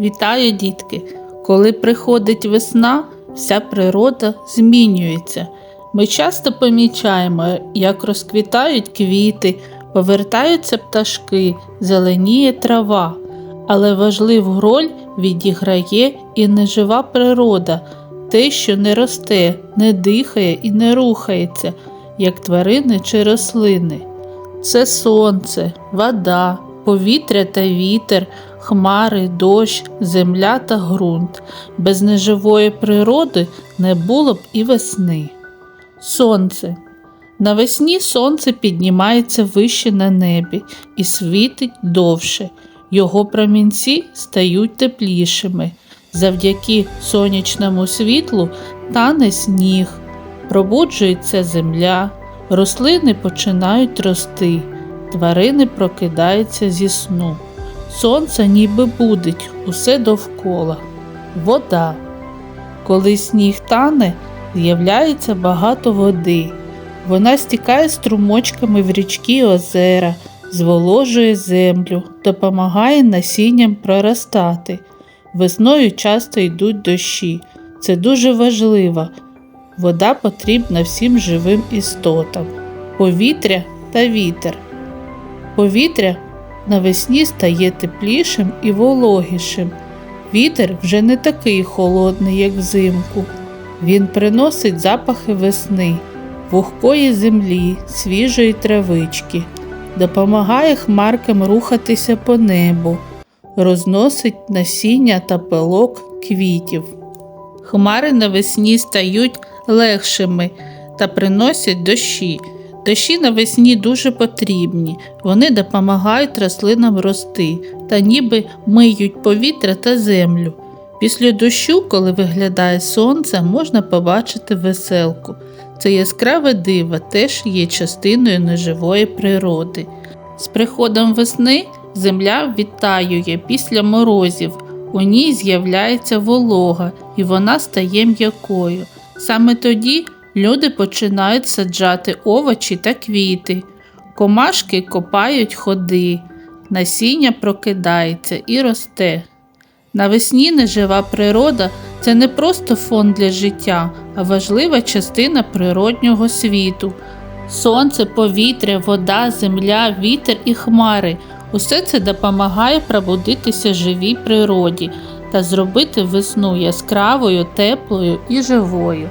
Вітаю, дітки! Коли приходить весна, вся природа змінюється. Ми часто помічаємо, як розквітають квіти, повертаються пташки, зеленіє трава. Але важливу роль відіграє і нежива природа, те, що не росте, не дихає і не рухається, як тварини чи рослини. Це сонце, вода, повітря та вітер, хмари, дощ, земля та ґрунт. Без неживої природи не було б і весни. Сонце. Навесні сонце піднімається вище на небі і світить довше. Його промінці стають теплішими. Завдяки сонячному світлу тане сніг, пробуджується земля, рослини починають рости, тварини прокидаються зі сну. Сонце ніби будить усе довкола. Вода. Коли сніг тане, з'являється багато води. Вона стікає струмочками в річки і озера, зволожує землю, допомагає насінням проростати. Весною часто йдуть дощі. Це дуже важливо. Вода потрібна всім живим істотам. Повітря та вітер. Повітря навесні стає теплішим і вологішим. Вітер вже не такий холодний, як взимку. Він приносить запахи весни, вогкої землі, свіжої травички, допомагає хмаркам рухатися по небу, розносить насіння та пилок квітів. Хмари навесні стають легшими та приносять дощі. Дощі навесні дуже потрібні, вони допомагають рослинам рости та ніби миють повітря та землю. Після дощу, коли виглядає сонце, можна побачити веселку. Це яскраве диво теж є частиною неживої природи. З приходом весни земля відтаює після морозів, у ній з'являється волога і вона стає м'якою. Саме тоді люди починають саджати овочі та квіти, комашки копають ходи, насіння прокидається і росте. Навесні нежива природа це не просто фон для життя, а важлива частина природнього світу. Сонце, повітря, вода, земля, вітер і хмари усе це допомагає пробудитися живій природі та зробити весну яскравою, теплою і живою.